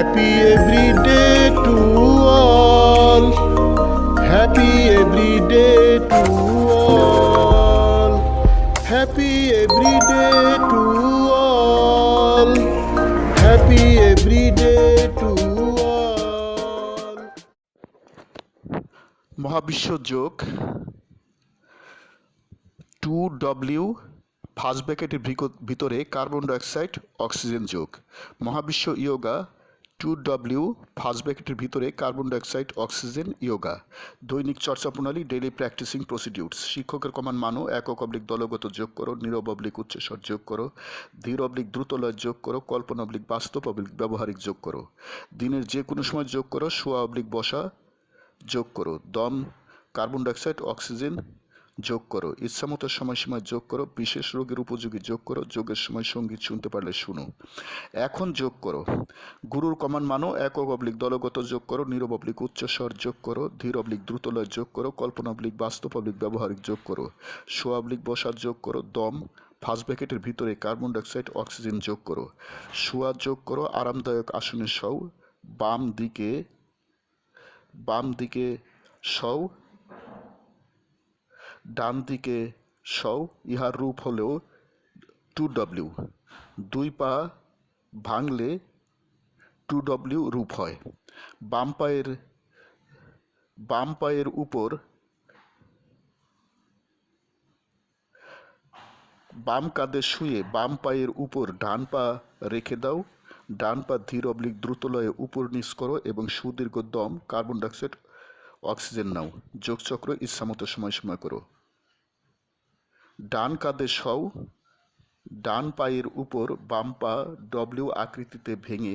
Happy every day to all. Happy every day to all. Happy every day to all. Happy every day to all. মহাবিশ্ব যোগ two W first ব্র্যাকেটের ভিতরে carbon dioxide oxygen যোগ মহাবিশ্ব yoga two W first ব্র্যাকেটের ভিতরে carbon dioxide, oxygen, yoga. দৈনিক চর্চা প্রণালী, ডেইলি প্র্যাকটিসিং প্রসিডিউটস শিক্ষকের কমান মানো একক অবলিক দলগত যোগ করো, নীরব অবলিক উচ্চস্বর যোগ করো, ধীর অবলিক দ্রুতলয় যোগ করো, কল্পনা অবলিক বাস্তব অবলিক ব্যবহারিক যোগ করো। দিনের যে কোনো সময় যোগ করো, শোয়া অবলিক বসা যোগ করো। দম, কার্বন ডাইঅক্সাইড, অক্সিজেন যোগ করো ইচ্ছামতো সময়সীমায় যোগ করো বিশেষ রোগের উপযোগী যোগ করো যোগের সময় সংগীত শুনতে পারলে শুনো এখন যোগ করো গুরুর কমান মানো একক অবলিক দলগত যোগ করো নীরব অবলিক উচ্চস্বর যোগ করো ধীর অবলিক দ্রুতলয় যোগ করো কল্পনা অবলিক বাস্তব অবলিক ব্যবহারিক যোগ করো শোয়া অবলিক বসার যোগ করো দম ফার্স্ট ব্র্যাকেটের ভিতরে কার্বন ডাইঅক্সাইড অক্সিজেন যোগ করো শোয়া যোগ করো আরামদায়ক আসনে শও বাম দিকে বাম দিকে সও ডান দিকে সও, ইহার রূপ হলেও টু ডব্লিউ। দুই পা ভাঙলে টু ডব্লিউ রূপ হয়। বাম পায়ের বাম পায়ের উপর বাম কাঁধে শুয়ে বাম পায়ের উপর ডান পা রেখে দাও। ডান পা ধীর অবলিক দ্রুতলয়ে উপর নিচ করো এবং সুদীর্ঘ দম কার্বন ডাইঅক্সাইড অক্সিজেন নাও। যোগচক্র ইচ্ছামতো সময় সময় করো। ডান কাঁধে সও ডান পায়ের উপর বাম পা ডব্লিউ আকৃতিতে ভেঙে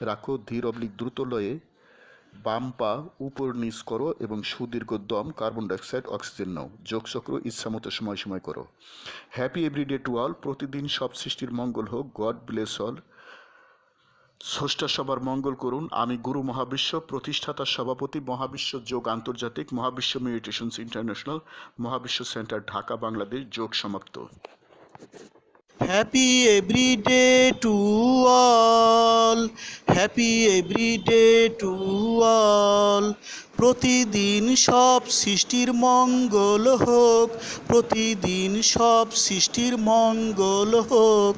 রাখো ধীর অবলিক দ্রুতলয়ে বাম পা উপর নিচ করো এবং সুদীর্ঘ দম কার্বন ডাইঅক্সাইড অক্সিজেন নাও। যোগচক্র ইচ্ছামতো সময় সময় করো। হ্যাপি এভরিডে টু অল প্রতিদিন সব সৃষ্টির মঙ্গল হোক। গড ব্লেস অল স্রষ্টা সবার মঙ্গল করুন আমি গুরু মহাবিশ্ব, প্রতিষ্ঠাতা সভাপতি মহাবিশ্ব যোগ আন্তর্জাতিক মহাবিশ্ব মেডিটেশনস ইন্টারন্যাশনাল, মহাবিশ্ব সেন্টার ঢাকা, বাংলাদেশ, যোগ সমাপ্ত day to all. Happy every day to all. প্রতিদিন সব সৃষ্টির মঙ্গল হোক প্রতিদিন সব সৃষ্টির মঙ্গল হোক